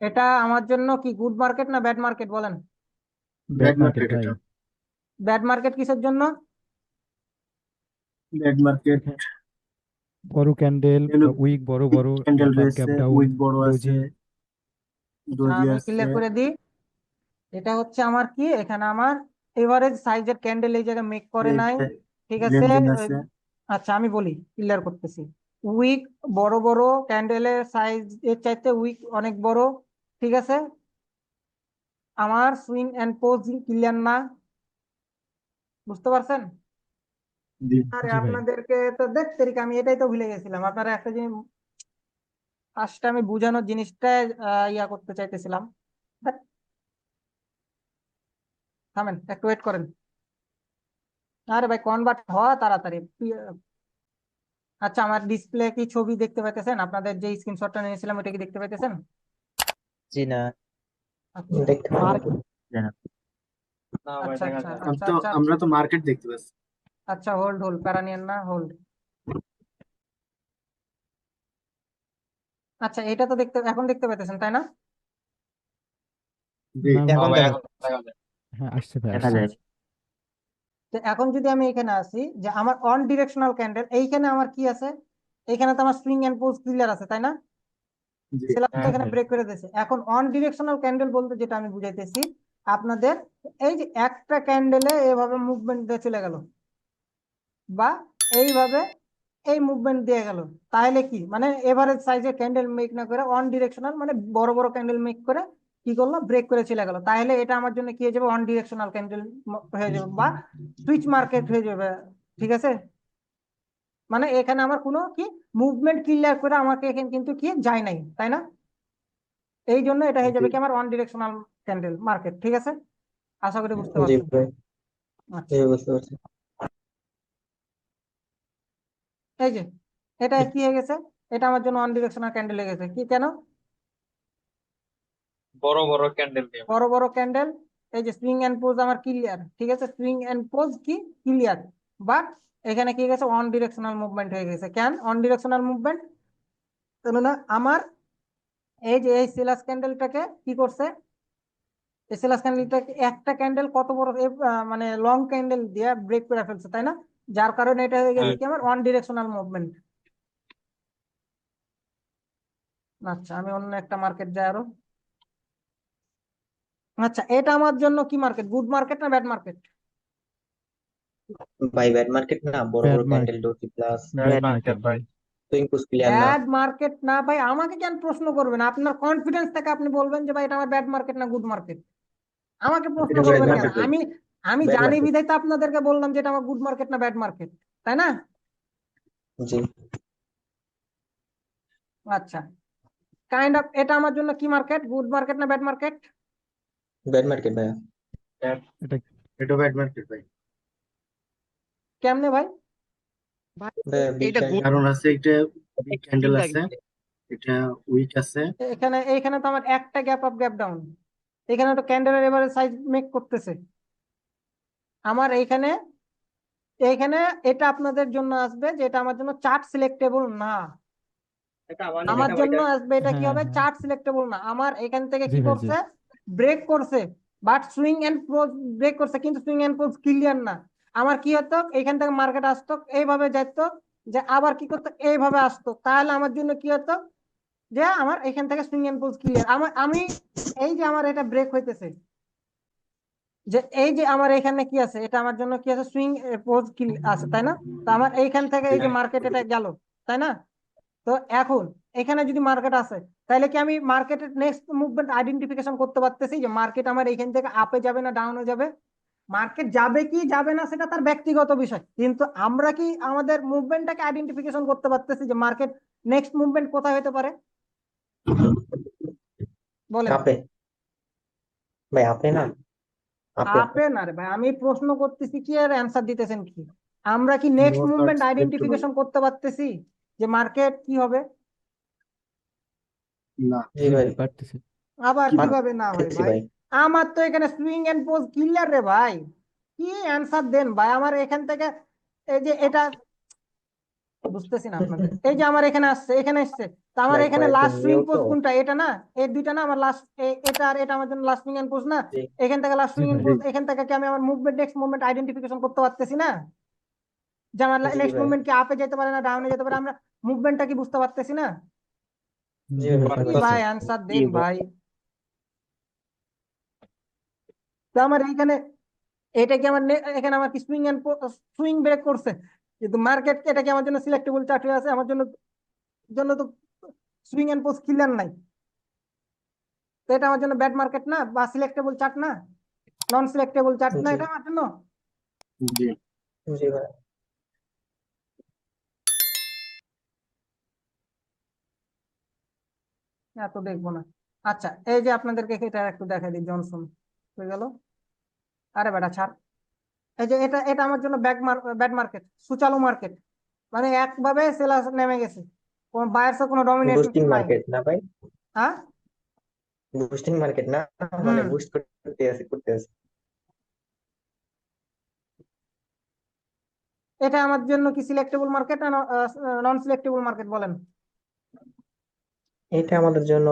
এটা আমার জন্য কি গুড মার্কেট না ব্যাড মার্কেট বলেন? ব্যাড মার্কেট ভাই ব্যাড মার্কেট কিসের জন্য? ব্যাড মার্কেট বড় ক্যান্ডেল উইক বড় বড় ক্যান্ডেল রয়েছে ডাউন উইক বড় আছে ডোজি ডোজি আমি আছে। ক্লিয়ার করে দিই। এটা হচ্ছে আমার কি? এখানে আমার এভারেজ সাইজের ক্যান্ডেল এই জায়গায় মেক করে নাই। ঠিক আছে? আচ্ছা আমি বলি ক্লিয়ার করতেছি। উইক বড় বড় ক্যান্ডেলের সাইজ এর চাইতে উইক অনেক বড়। ঠিক আছে? আমার সুইং এন্ড পোজ ক্লিয়ার না? বুঝতে পারছেন? আরে আপনাদেরকে তো দেখতে আমি এটাই তো ভুলে গেছিলাম। আপনারা একটা জিনিস ফার্স্টে আমি বোঝানোর জিনিসটা ইয়া করতে চাইতেছিলাম। থামেন একটু ওয়েট করেন। আরে ভাই কনভার্ট হওয়া তাড়াতাড়ি। আচ্ছা আমার ডিসপ্লে কি ছবি দেখতে পাইতেছেন? আপনাদের যে স্ক্রিনশটটা নিয়েছিলাম ওটা কি দেখতে পাইতেছেন? জি না। আচ্ছা। দেখতে পারি না। না ভাই আচ্ছা দেখা আচ্ছা যায় না। আচ্ছা তো আচ্ছা। আমরা তো মার্কেট দেখতে পাচ্ছি। আচ্ছা হোল্ড হোল্ড প্যারা নিয়েন না হোল্ড আচ্ছা এটা তো দেখতে এখন দেখতে পাইতেছেন তাই না? জি। না এখন ভাই দেখা দেখা যায়। হ্যাঁ আসছে ভাই দেখা আসছে। যায়। তো এখন যদি আমি এখানে আসি যে আমার অন ডিরেকশনাল ক্যান্ডেল এইখানে আমার কি আছে? এইখানে তো আমার সুইং এন্ড পোজ ক্লিয়ার আছে তাই না? তো হ্যাঁ, এখানে হ্যাঁ। ব্রেক করে দিয়েছে। এখন অন ডিরেকশনাল ক্যান্ডেল বলতে যেটা আমি বুঝাইতেছি আপনাদের এই যে একটা ক্যান্ডেলে এভাবে মুভমেন্ট দিয়ে চলে গেল বা এইভাবে এই মুভমেন্ট দিয়ে গেল তাহলে কি? মানে এভারেজ সাইজের ক্যান্ডেল মেক না করে অন ডিরেকশনাল মানে বড় বড় ক্যান্ডেল মেক করে কি করল? ব্রেক করে চলে গেল। তাহলে এটা আমার জন্য কি হয়ে যাবে? অন ডিরেকশনাল ক্যান্ডেল হয়ে যাবে বা সুইচ মার্কেট হয়ে যাবে ঠিক আছে? মানে এখানে আমার কোনো কি মুভমেন্ট ক্লিয়ার করে আমাকে এখানে কিন্তু কি যায় নাই তাই না? এই জন্য এটা হয়ে যাবে কি আমার অন ডিরেকশনাল ক্যান্ডেল মার্কেট ঠিক আছে? আশা করি বুঝতে আচ্ছা। বুঝতে পারছি। এই যে এটা কি হয়ে গেছে? এটা আমার জন্য অন ডিরেকশনাল ক্যান্ডেল হয়ে গেছে। কি কেন? বড় বড় ক্যান্ডেল বড় বড় ক্যান্ডেল এই যে সুইং এন্ড পোজ আমার ক্লিয়ার ঠিক আছে? সুইং এন্ড পোজ কি? ক্লিয়ার বাট এখানে কি গেছে? অন ডিরেকশনাল মুভমেন্ট হয়ে গেছে। কেন? On directional movement? কেননা আমার এই যে এই সিলাস ক্যান্ডেলটাকে কি করছে? এই সিলাস ক্যান্ডেলটাকে একটা ক্যান্ডেল কত বড় মানে লং ক্যান্ডেল দিয়ে ব্রেক করে ফেলছে তাই না? যার কারণে এটা হয়ে গেছে কি আমার? On directional movement. আচ্ছা আমি অন্য একটা মার্কেট যাই আরও। আচ্ছা এটা আমার জন্য কি মার্কেট? গুড মার্কেট না ব্যাড মার্কেট? ভাই ব্যাড মার্কেট না বড় Bad বড় market. Candle doji plus bad market ভাই সুইং পুশ ক্লিয়ার না ব্যাড মার্কেট না ভাই আমাকে কেন প্রশ্ন করবেন আপনার কনফিডেন্স থেকে আপনি বলবেন যে ভাই এটা আমার ব্যাড মার্কেট না গুড মার্কেট আমাকে প্রশ্ন এটা bad করবেন কেন market ভাই। আমি আমি Bad জানি market. বিধাই তো আপনাদেরকে বললাম যে এটা আমার গুড মার্কেট না ব্যাড মার্কেট তাই না জি আচ্ছা কাইন্ড অফ এটা আমার জন্য কি মার্কেট গুড মার্কেট না ব্যাড মার্কেট ব্যাড মার্কেট ভাইয়া এটা এটা ব্যাড মার্কেট ভাই কেমনে ভাই? ভাইয়া এটা কারণ আছে একটা বিগ ক্যান্ডেল আছে এটা উইক আছে। এখানে এইখানে তো আমার একটা গ্যাপ আপ গ্যাপ ডাউন এখানে তো ক্যান্ডেলের এবারে সাইজ মেক করতেছে। আমার এইখানে এইখানে এটা আপনাদের জন্য আসবে যে এটা আমার জন্য চার্ট সিলেক্টেবল না। আমার জন্য আসবে এটা কি হ্যাঁ, হবে? হ্যাঁ। চার্ট সিলেক্টেবল না। আমার এখান থেকে কি করছে? ব্রেক করছে but swing and pose break করছে কিন্তু সুইং এন্ড পোজ ক্লিয়ার না। আমার কি হতো? এখান থেকে মার্কেট আসতো এইভাবে যাইতো যে আবার কি করতো? এইভাবে আসতো। তাহলে আমার জন্য কি হতো? যে আমার এখান থেকে সুইং এন্ড পোজ ক্লিয়ার আমার আমি এই যে আমার এটা ব্রেক হইতেছে যে এই যে আমার এখানে কি আছে? এটা আমার জন্য কি আছে? সুইং পোজ আছে তাই না? তো আমার এইখান থেকে এই যে মার্কেট এটা গেল তাই না? তো এখন এখানে যদি মার্কেট আছে তাহলে কি আমি মার্কেটের নেক্সট মুভমেন্ট আইডেন্টিফিকেশন করতে পারতেছি? যে মার্কেট আমার এখান থেকে আপে যাবে না ডাউনে যাবে? মার্কেট যাবে কি যাবে না সেটা তার ব্যক্তিগত বিষয়। কিন্তু আমরা কি আমাদের মুভমেন্টটাকে আইডেন্টিফিকেশন করতে পারতেছি যে মার্কেট নেক্সট মুভমেন্ট কোথায় হতে পারে? বলেন। আপে। ভাই আপে না? আপে না রে ভাই আমি প্রশ্ন করতেছি কি আর অ্যান্সার দিতেছেন কি? আমরা কি নেক্সট মুভমেন্ট আইডেন্টিফিকেশন করতে পারতেছি যে মার্কেট কি হবে? না। জি ভাই। পারতেছি। আবার কি কীভাবে না হয় ভাই? ভাই। আমার তো এখানে সুইং এন্ড পোজ ক্লিয়ার রে ভাই। কি অ্যান্সার দেন ভাই? আমার এখান থেকে এই যে এটা বুঝতেছি না আপনাদের। এই যে আমার এখানে আসছে এখানে আসছে তো আমার এখানে লাস্ট সুইং তো। কোনটা? এটা না? এই দুইটা না? আমার লাস্ট এটা আর এটা আমার জন্য লাস্ট সুইং এন্ড পোস্ট না? এখান থেকে লাস্ট সুইং এন্ড। পোস্ট এখান থেকে কি আমি আমার মুভমেন্ট নেক্সট মুভমেন্ট আইডেন্টিফিকেশন করতে পারতেছি না? যে আমার নেক্সট মুভমেন্ট কি আপে যেতে পারে না ডাউনে যেতে পারে আমরা মুভমেন্টটা কি বুঝতে পারতেছি না? ভাই। অ্যান্সার দিন ভাই। তো আমার এইখানে এটা কি আমার এখানে আমার কি সুইং এন্ড সুইং ব্রেক করছে? কিন্তু মার্কেট এটা কি আমার জন্য সিলেক্টেবল চার্ট হয়ে আছে? আমার জন্য জন্য তো সুইং এন্ড পোস্ট ক্লিয়ার নাই। তো এটা আমার জন্য ব্যাড মার্কেট না বা সিলেক্টেবল চার্ট না? নন সিলেক্টেবল চার্ট না এটা আমার জন্য? জি। জি ভাই। এত দেখব না। আচ্ছা এই যে আপনাদেরকে এটা একটু দেখাই দিই জনসন হয়ে গেল। আরে বেটা ছাড়। এই যে এটা এটা আমার জন্য ব্যাক ব্যাড মার্কেট সুচালু মার্কেট মানে একভাবে সেলার নেমে গেছে। কোন বায়ার্সের কোনো নাই। মার্কেট না ভাই? হ্যাঁ? বুস্টিং মার্কেট না? মানে। বুস্ট করতে আছে করতে আছে। এটা আমার জন্য কি সিলেক্টেবল মার্কেট না নন সিলেক্টেবল মার্কেট বলেন? এটা আমাদের জন্য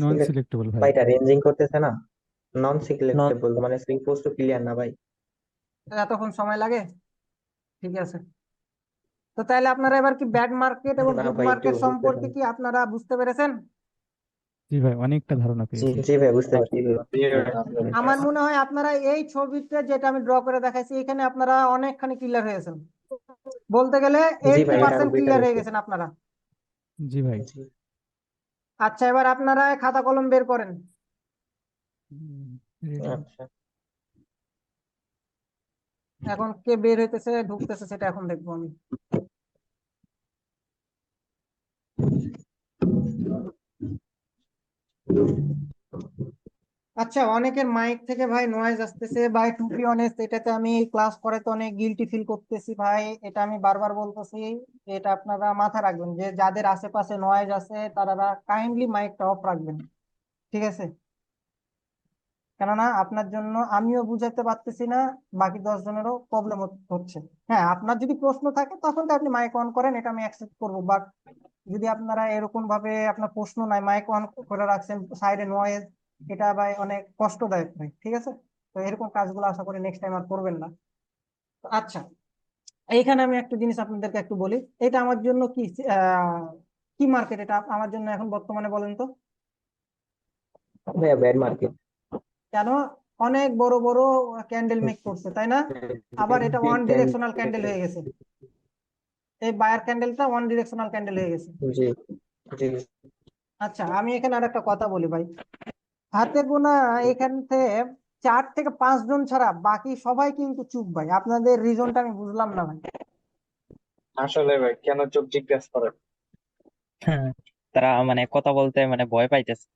নন সিলেক্টেবল ভাই ভাই। এটা রেঞ্জিং করতেছে না? নন সিলেক্টেবল মানে সুইং পোস্ট ক্লিয়ার না ভাই? এতক্ষণ সময় লাগে? ঠিক আছে। তো তাহলে আপনারা এবার কি ব্যাড মার্কেট এবং গুড মার্কেট সম্পর্কে বুঝতে কি আপনারা বুঝতে পেরেছেন? জি ভাই অনেকটা ধারণা পেয়েছি। জি ভাই বুঝতে পারছি। আমার মনে হয় আপনারা এই ছবিতে যেটা আমি ড্র করে দেখাইছি এখানে আপনারা অনেকখানি ক্লিয়ার হয়েছেন বলতে গেলে এইটি পার্সেন্ট ক্লিয়ার হয়ে গেছেন আপনারা। জি ভাই। আচ্ছা এবার আপনারা খাতা কলম বের করেন। আচ্ছা। এখন কে বের হইতেছে ঢুকতেছে সেটা এখন দেখব আমি। আচ্ছা অনেকের মাইক থেকে ভাই নয়েজ আসতেছে। ভাই টু বি অনেস্ট এটাতে আমি ক্লাস করাতে অনেক গিলটি ফিল করতেছি ভাই। এটা আমি বারবার বলতেছি, এটা আপনারা মাথায় রাখবেন যে যাদের আশেপাশে নয়েজ আছে, তারা কাইন্ডলি মাইকটা অফ রাখবেন। ঠিক আছে? কেননা আপনার জন্য আমিও বুঝাতে পারতেছি না, বাকি দশ জনেরও প্রবলেম হচ্ছে। হ্যাঁ আপনার যদি প্রশ্ন থাকে, তখন তো আপনি মাইক অন করেন, এটা আমি অ্যাকসেপ্ট করব। বাট যদি আপনারা এরকম ভাবে আপনার প্রশ্ন নাই মাইক অন করে রাখছেন সাইডে নয়েজ এটা ভাই অনেক কষ্টদায়ক ভাই ঠিক আছে? তো এরকম কাজগুলো আশা করি নেক্সট টাইম আর করবেন না। তো আচ্ছা এইখানে আমি একটা জিনিস আপনাদেরকে একটু বলি। এটা আমার জন্য কি কি মার্কেট এটা? আমার জন্য এখন বর্তমানে বলেন তো। মার্কেট কেন? অনেক বড় বড় ক্যান্ডেল মেক করছে তাই না? আবার এটা ওয়ান ডিরেকশনাল ক্যান্ডেল হয়ে গেছে। এই বায়ার ক্যান্ডেলটা ওয়ান ডিরেকশনাল ক্যান্ডেল হয়ে গেছে। আচ্ছা আমি এখানে আর একটা কথা বলি ভাই। হাতে গোনা এখান থেকে চার থেকে পাঁচ জন ছাড়া বাকি সবাই কিন্তু চুপ ভাই। আপনাদের রিজনটা আমি বুঝলাম না ভাই। আসলে ভাই কেন চোখ জিজ্ঞাসা করেন? তারা মানে কথা বলতে মানে ভয় পাইতেছে।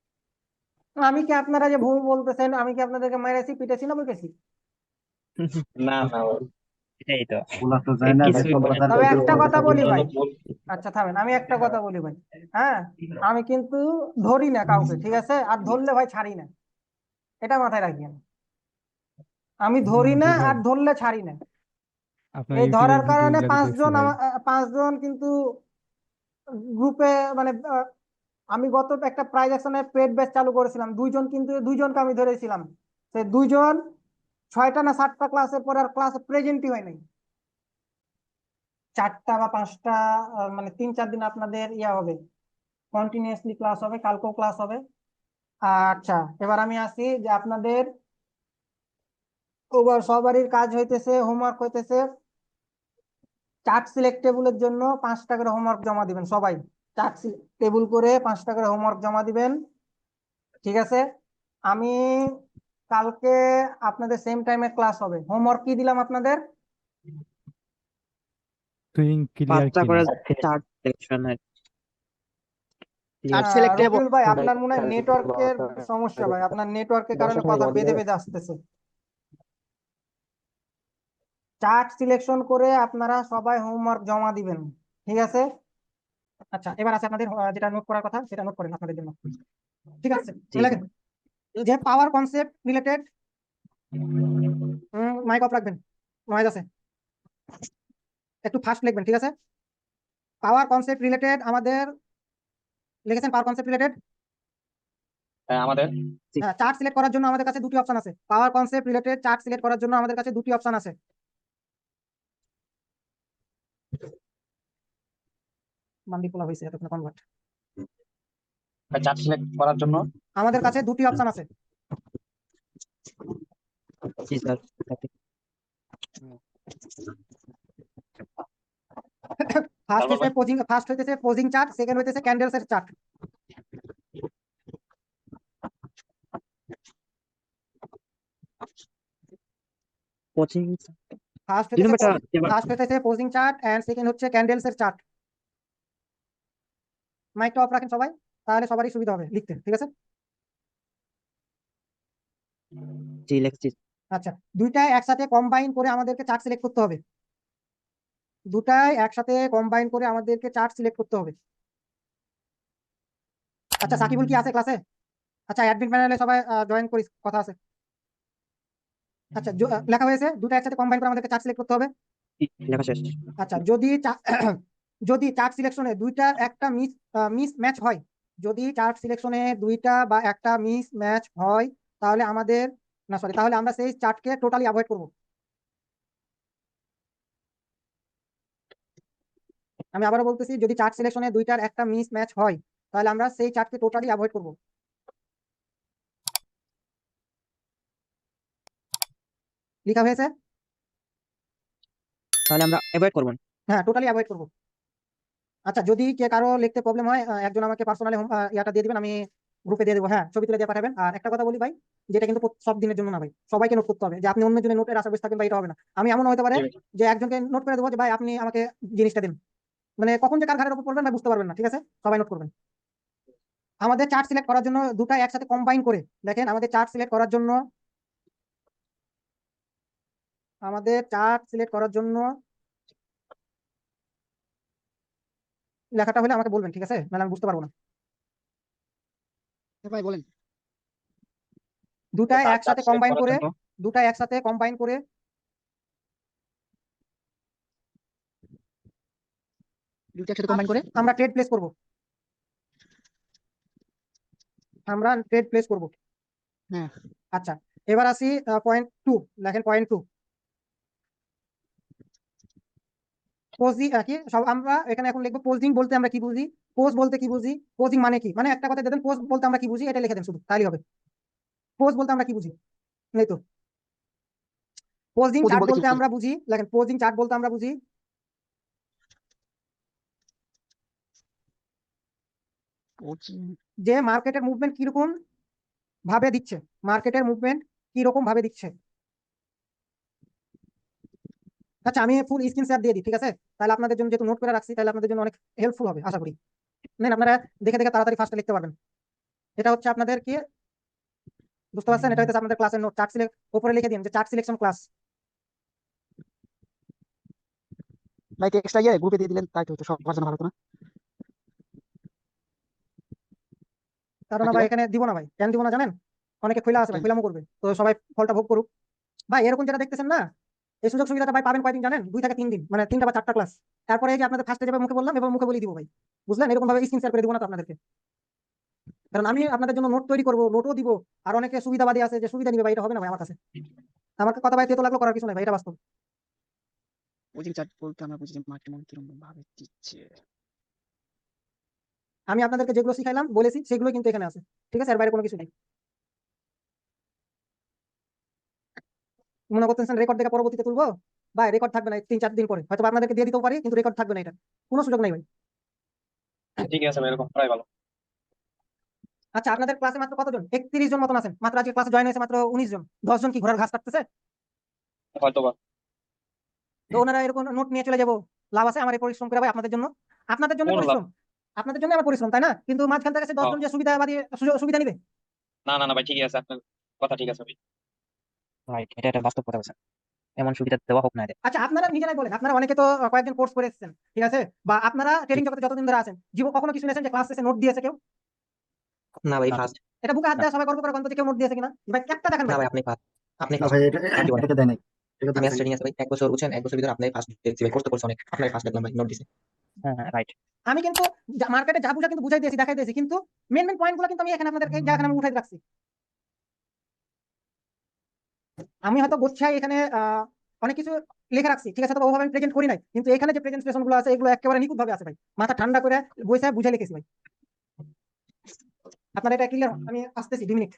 আমি কি আপনারা যে ভুল বলতেছেন আমি কি আপনাদেরকে মেরেছি পিটেছি না বলতেছি? না না ভাই। এটাই তো। বলা তো যায় না তবে একটা কথা বলি ভাই। আচ্ছা থামেন আমি একটা কথা বলি ভাই। হ্যাঁ আমি কিন্তু ধরি না কাউকে ঠিক আছে? আর ধরলে ভাই ছাড়ি না। এটা মাথায় রাখিয়েন আমি ধরি না আর ধরলে ছাড়ি না। এই ধরার কারণে পাঁচজন। পাঁচজন কিন্তু গ্রুপে মানে আমি গত একটা প্রাইজ অ্যাকশনে পেড ব্যাচ চালু করেছিলাম। দুইজন কিন্তু দুইজনকে আমি ধরেছিলাম। সেই দুইজন ছয়টা না সাতটা ক্লাসের পরে আর ক্লাসে প্রেজেন্টই হয় নাই। চারটা বা পাঁচটা মানে তিন চার দিন আপনাদের ইয়া হবে। কন্টিনিউয়াসলি ক্লাস হবে, কালকেও ক্লাস হবে। আচ্ছা এবার আমি আসি যে আপনাদের সবারই কাজ হইতেছে হোমওয়ার্ক হইতেছে। চার্ট সিলেক্ট টেবিলের জন্য পাঁচটা করে হোমওয়ার্ক জমা দিবেন সবাই। চার্ট টেবিল করে পাঁচটা করে হোমওয়ার্ক জমা দিবেন। ঠিক আছে? আমি কালকে আপনাদের সেম টাইমে ক্লাস হবে। হোমওয়ার্ক কি দিলাম আপনাদের? সুইং ক্লিয়ার পাঁচটা করে কিনা চার্ট সেকশনের আহ, রবিউল ভাই আপনার মনে হয় নেটওয়ার্কের সমস্যা ভাই? আপনার নেটওয়ার্কের কারণে কথা বেঁধে বেঁধে আসতেছে। চার্ট সিলেকশন করে আপনারা সবাই হোমওয়ার্ক জমা দিবেন। ঠিক আছে? আচ্ছা এবার আছে আপনাদের যেটা নোট করার কথা সেটা নোট করেন আপনাদের জন্য। ঠিক আছে? যে power concept related mic off রাখবেন। নয়েজ আছে। একটু ফাস্ট লিখবেন ঠিক আছে? পাওয়ার কনসেপ্ট রিলেটেড আমাদের লিখেছেন পাওয়ার কনসেপ্ট রিলেটেড হ্যাঁ আমাদের। চার্ট সিলেক্ট করার জন্য আমাদের কাছে দুটি অপশন আছে। Power concept related chart select করার জন্য আমাদের কাছে দুটি অপশন আছে। বান্দি খোলা হয়েছে এতক্ষণ কনভার্ট চার্ট সিলেক্ট করার জন্য। আমাদের কাছে দুটি অপশন আছে। জি স্যার। ফার্স্ট হচ্ছে পোজিং ফার্স্ট হইতেছে পোজিং চার্ট সেকেন্ড হইতেছে ক্যান্ডেলস এর চার্ট কোচিং ফার্স্ট ফার্স্ট হইতেছে পোজিং চার্ট এন্ড সেকেন্ড হচ্ছে ক্যান্ডেলস এর চার্ট মাইকটা অফ রাখেন সবাই তাহলে সবারই সুবিধা হবে লিখতে ঠিক আছে? জি লিখছি আচ্ছা দুইটাই একসাথে কম্বাইন করে আমাদেরকে চার্ট সিলেক্ট করতে হবে। দুটাই একসাথে কম্বাইন করে আমাদেরকে চার্ট সিলেক্ট করতে হবে। আচ্ছা সাকিবুল কি আছে ক্লাসে আচ্ছা অ্যাডমিন প্যানেলে সবাই জয়েন করিস কথা আছে। আচ্ছা লেখা হয়েছে দুটো একসাথে কম্বাইন করে আমাদেরকে চার্ট সিলেক্ট করতে হবে। লেখা শেষ। আচ্ছা যদি যদি চার্ট সিলেকশনে দুইটা একটা মিস মিস ম্যাচ হয় যদি চার্ট সিলেকশনে দুইটা বা একটা মিস ম্যাচ হয় তাহলে আমাদের না সরি তাহলে আমরা সেই চার্টকে টোটালি অ্যাভয়েড করব। আমি আবারও বলতেছি যদি চার্ট সিলেকশনে দুইটার একটা মিস ম্যাচ হয় তাহলে আমরা সেই চার্টকে টোটালি অ্যাভয়েড করব। লেখা হয়েছে? তাহলে আমরা অ্যাভয়েড করব। হ্যাঁ টোটালি অ্যাভয়েড করব। আচ্ছা যদি কে কারও লিখতে প্রবলেম হয় একজন আমাকে পার্সোনালি ইয়াটা দিয়ে দিবেন আমি গ্রুপে দিয়ে দেবো। হ্যাঁ ছবি তুলে দিয়ে পাঠাবেন। আর একটা কথা বলি ভাই যেটা কিন্তু সব দিনের জন্য না ভাই সবাইকে নোট করতে হবে যে আপনি অন্য জনের নোটের আশা বসে থাকবেন বা এটা হবে না। আমি এমন হতে পারে যে একজনকে নোট করে দেবো যে ভাই আপনি আমাকে জিনিসটা দিন। মানে কখন যে কার ঘাড়ের উপর পড়বেন ভাই বুঝতে পারবেন না ঠিক আছে? সবাই নোট করবেন। আমাদের চার্ট সিলেক্ট করার জন্য দুটা একসাথে কম্বাইন করে দেখেন আমাদের চার্ট সিলেক্ট করার জন্য আমাদের চার্ট সিলেক্ট করার জন্য লেখাটা হলে আমাকে বলবেন ঠিক আছে? নাহলে আমি বুঝতে পারব না। ভাই বলেন। দুটাই চার্ট একসাথে কম্বাইন করে দুটা একসাথে কম্বাইন করে দুইটা একসাথে কম্বাইন করে? আমরা ট্রেড প্লেস করব। আমরা ট্রেড প্লেস করব। হ্যাঁ। আচ্ছা এবার আসি পয়েন্ট টু লেখেন পয়েন্ট টু পোজি কি সব আমরা এখানে এখন লিখব পোজিং বলতে আমরা কি বুঝি? পোজ বলতে কি বুঝি? পোজিং মানে কি? মানে একটা কথা দেন পোজ বলতে আমরা কি বুঝি? এটা লিখে দেন শুধু তাহলেই হবে। পোজ বলতে আমরা কি বুঝি? এই তো। পোজিং চার্ট বলতে? আমরা বুঝি পোজিং চার্ট বলতে আমরা বুঝি। যে মার্কেটের মুভমেন্ট কীরকম ভাবে দিচ্ছে? মার্কেটের মুভমেন্ট কীরকম ভাবে দিচ্ছে? আচ্ছা আমি ফুল স্ক্রিন শেয়ার দিয়ে দিই, ঠিক আছে? তাহলে আপনাদের জন্য যেহেতু নোট করে রাখছি, তাহলে আপনাদের জন্য অনেক হেল্পফুল হবে, আশা করি। নেন, আপনারা দেখে দেখে তাড়াতাড়ি ফার্স্টে লিখতে পারবেন। এটা হচ্ছে আপনাদের কি? বুঝতে পারছেন? এটা হচ্ছে আপনাদের ক্লাসের নোট চার্ট সিলেক্ট উপরে লিখে দিন যে চার্ট সিলেকশন ক্লাস ভাই টেক্সটটা ইয়ে গ্রুপে দিয়ে দিলেন, তাই তো হতো সবার ভালো হতো না? কারণ। ভাই এখানে দিব না ভাই। কেন দিব না জানেন? অনেকে খোলা আছে ভাই? খোলামো করবে। তো সবাই ফলটা ভোগ করুক। ভাই এরকম যেটা দেখতেছেন না এই সুযোগ সুবিধাটা ভাই পাবেন কয়দিন জানেন? দুই থেকে তিন দিন মানে তিনটা বা চারটা ক্লাস তারপরে এই যে আপনাদের ফার্স্টে যাবে মুখে বললাম এবং মুখে বলে দিব ভাই। বুঝলেন? এরকম ভাবে স্ক্রিন শেয়ার করে দিব না তো আপনাদেরকে। কারণ আমি আপনাদের জন্য নোট তৈরি করব নোটও দিব। আর অনেকে সুবিধাবাদী আছে যে সুবিধা নিবে ভাই এটা হবে না ভাই আমার কাছে। আমার কথা ভাই তেতো লাগল করার কিছু নাই ভাই এটা বাস্তব। কোচিং চার্ট বলতে আমরা বুঝি মার্কেট মন কীরকম ভাবে দিচ্ছে। আমি আপনাদেরকে যেগুলো শিখাইলাম বলেছি সেগুলো কিন্তু এখানে আছে। ঠিক আছে? এর বাইরে কোনো কিছু নেই। মনে করতেছেন রেকর্ড দেখে পরবর্তীতে তুলবো? ভাই রেকর্ড থাকবে না তিন চার দিন পরে। হয়তো আপনাদেরকে দিয়ে দিতেও পারি কিন্তু রেকর্ড থাকবে না এটা। কোনো সুযোগ নেই ভাই। ঠিক আছে ভাই এরকম করাই ভালো। আচ্ছা আপনাদের ক্লাসে মাত্র কতজন? একত্রিশ জন মতন আছেন। মাত্র আজকে ক্লাসে জয়েন হয়েছে মাত্র উনিশ জন। দশ জন কি ঘোড়ার ঘাস কাটতেছে? তো ওনারা এরকম নোট নিয়ে চলে যাব। লাভ আছে আমার এই পরিশ্রম করে ভাই আপনাদের জন্য। আপনাদের জন্য পরিশ্রম? আপনাদের জন্য আমার পরিশ্রম তাই না? কিন্তু মাঝখান থেকে দশ জন যে সুবিধাবাদী সুবিধা নিবে? না না না ভাই ঠিকই আছে আপনার কথা ঠিক আছে ভাই। ভাই এটা একটা বাস্তব কথা বলছেন। এমন সুবিধা দেওয়া হোক না আচ্ছা আপনারা নিজেরাই বলেন আপনারা অনেকে তো কয়েকজন কোর্স করে এসেছেন ঠিক আছে? বা আপনারা ট্রেনিং জগতে যতদিন ধরে আছেন জীবন কখনো কি শুনেছেন যে ক্লাস শেষে নোট দিয়েছে কেউ? না ভাই ফার্স্ট এটা বুকে হাত দেওয়া সবাই গর্ব করে অন্তত কেউ নোট দিয়েছে কিনা। ভাই একটা দেখেন না ভাই। আপনি ফার্স্ট আপনি ভাই এটা এটা দেয় নাই। এটা তো আমি ট্রেনিং আছে ভাই এক বছর বুঝছেন এক বছর ভিতরে আপনি ফার্স্ট দেখছি ভাই কষ্ট করছে অনেক আপনার ফার্স্ট দেখলাম ভাই নোট দিছে। হ্যাঁ রাইট আমি কিন্তু মার্কেটে যা বুঝা কিন্তু বুঝাই দিয়েছি দেখাই দিয়েছি। কিন্তু মেন মেন পয়েন্টগুলো কিন্তু আমি এখানে আপনাদের এই জায়গাখানে আমি উঠাই রাখছি। আমি হয়তো গোচ্ছায় এখানে অনেক কিছু লিখে রাখছি। ঠিক আছে তো ওভাবে আমি প্রেজেন্ট করি নাই। কিন্তু এখানে যে প্রেজেন্টেশনগুলো আছে এগুলো একেবারে নিখুঁত ভাবে আছে ভাই। মাথা ঠান্ডা করে বসে বুঝে লিখেছি ভাই। আপনার এটা ক্লিয়ার আমি আসতেছি দুই মিনিট।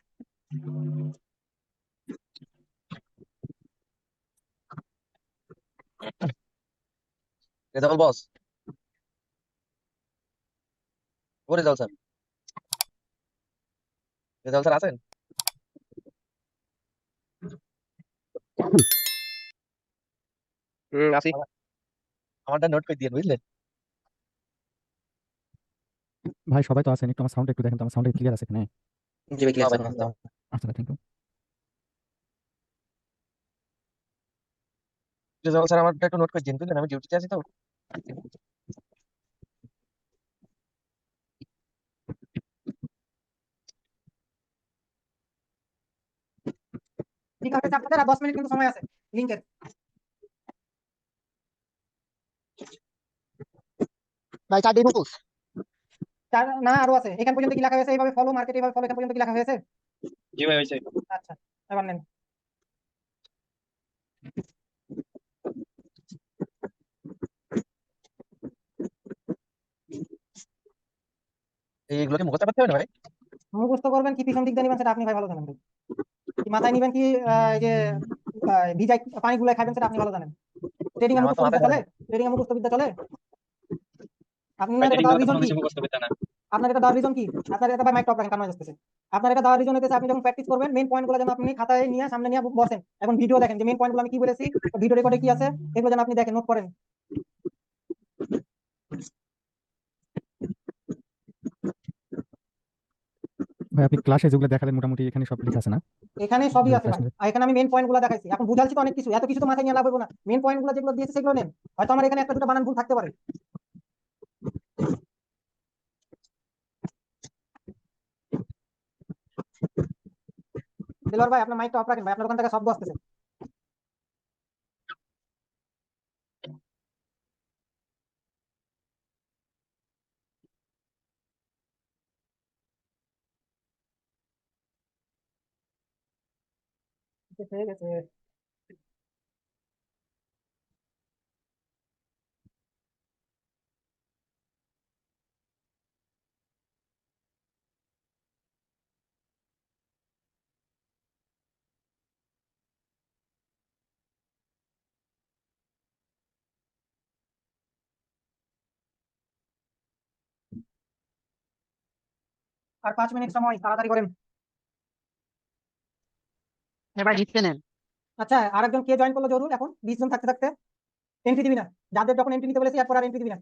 বস। ও রেজাউল স্যার। রেজাউল স্যার আছেন? হুম আসি আমারটা নোট করে দিয়ে বুঝলেন? ভাই সবাই তো আছেন একটু আমার সাউন্ড একটু দেখেন তো আমার সাউন্ড ক্লিয়ার আছে এখানে জি ভাই ক্লিয়ার আছে। আচ্ছা থ্যাংক ইউ রেজাউল স্যার আমারটা একটু নোট করে দিন বুঝলেন? আমি ডিউটিতে আছি তো। ঠিক আছে আপনাদের আর দশ মিনিট কিন্তু সময় আছে লিঙ্কের ভাই চার দিন না আরও আছে এখান পর্যন্ত কি লেখা হয়েছে এইভাবে ফলো মার্কেট এইভাবে ফলো এখান পর্যন্ত কি লেখা হয়েছে জি ভাই হয়েছে আচ্ছা এবার নেন এইগুলো কি মুখস্থ করতে হবে না ভাই মুখস্থ করবেন কি পিছন দিক দিয়ে নিবেন সেটা আপনি ভাই ভালো জানেন ভাই। কি মাথায় নিবেন কি যে পানি গুলাই খাবেন সেটা আপনি ভালো জানেন। ট্রেডিং এ মুখস্থ বিদ্যা চলে? ট্রেডিং এ মুখস্থ বিদ্যা চলে আপনার এটা দেওয়ার রিজন কি? কিছু আপনার এটা দেওয়ার রিজন কি? আপনার এটা মাইক টপ রাখেন কারণ আসতেছে। আপনার এটা দেওয়ার রিজন হচ্ছে আপনি যখন প্র্যাকটিস করবেন মেইন পয়েন্টগুলো যেন আপনি খাতায় নিয়ে সামনে নিয়ে বসেন। এখন ভিডিও দেখেন যে মেইন পয়েন্টগুলো আমি কি বলেছি ভিডিও রেকর্ডে কি আছে এগুলো যেন আপনি দেখেন নোট করেন। ভাই আপনি ক্লাসে যেগুলো দেখালেন মোটামুটি এখানে সব লেখা আছে না? এখানে সবই আছে ভাই। এখানে আমি মেইন পয়েন্টগুলো দেখাইছি। এখন বুঝাচ্ছি তো অনেক কিছু। এত কিছু তো মাথায় নিয়ে লাভ হবে না। মেইন পয়েন্টগুলো যেগুলো দিয়েছে সেগুলো নেন। হয়তো আমার এখানে একটা দুটো বানান ভুল থাকতে পারে। দিলওয়ার ভাই আপনার মাইকটা অফ রাখেন ভাই। আপনার ওখান থেকে শব্দ আসতেছে। হয়ে গেছে আর পাঁচ মিনিট সময় তাড়াতাড়ি করেন। এবার জিতে নেন। আচ্ছা আরেকজন কে জয়েন করল? জরুর এখন। বিশ জন থাকতে থাকতে। এন্ট্রি দিবি না। যাদের যখন এন্ট্রি নিতে বলেছি এরপর আর এন্ট্রি দিবি না।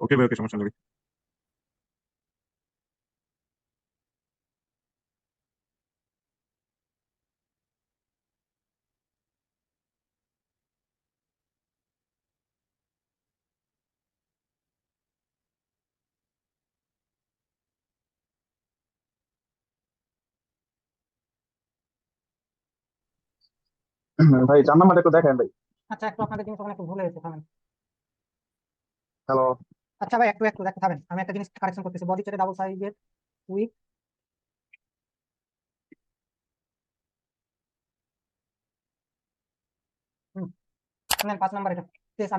ওকে ভাই ওকে সমস্যা নেই। ভাই চার নাম্বারটা একটু দেখেন ভাই। আচ্ছা একটু আপনাদের জিনিস ওখানে একটু ভুল হয়েছে থামেন। হ্যালো। আচ্ছা ভাই একটু একটু দেখতে থামেন। আমি একটা জিনিস কারেকশন করতেছি। বডি চেটে ডাবল সাইজের উইক পাঁচ নাম্বার এটা। প্লেস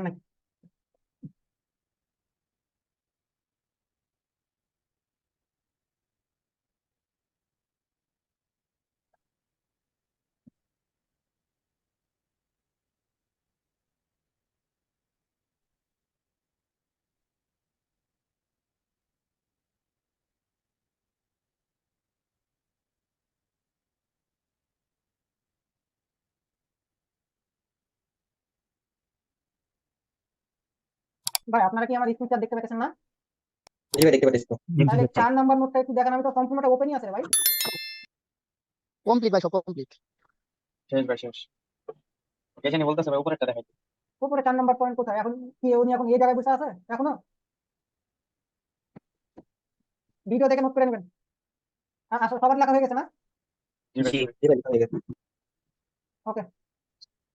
ভাই আপনারা কি আমার স্ক্রিন দেখতে পাচ্ছেন না? জি ভাই দেখতে পাচ্ছি তো। তাহলে চার নাম্বার নোটটা একটু দেখান আমি তো সম্পূর্ণটা ওপেনই আছে ভাই। কমপ্লিট ভাই সব কমপ্লিট শেষ ভাই শেষ। কে জানি বলতেছে ভাই উপরেরটা দেখাই। উপরে চার নম্বর পয়েন্ট কোথায়? এখন কি উনি এখন এই জায়গায় বসে আছে? এখনও? ভিডিও দেখে নোট করে নেবেন। আসলে সবার লেখা হয়ে গেছে না? জি ভাই। জি। ভাই হয়ে গেছে। ওকে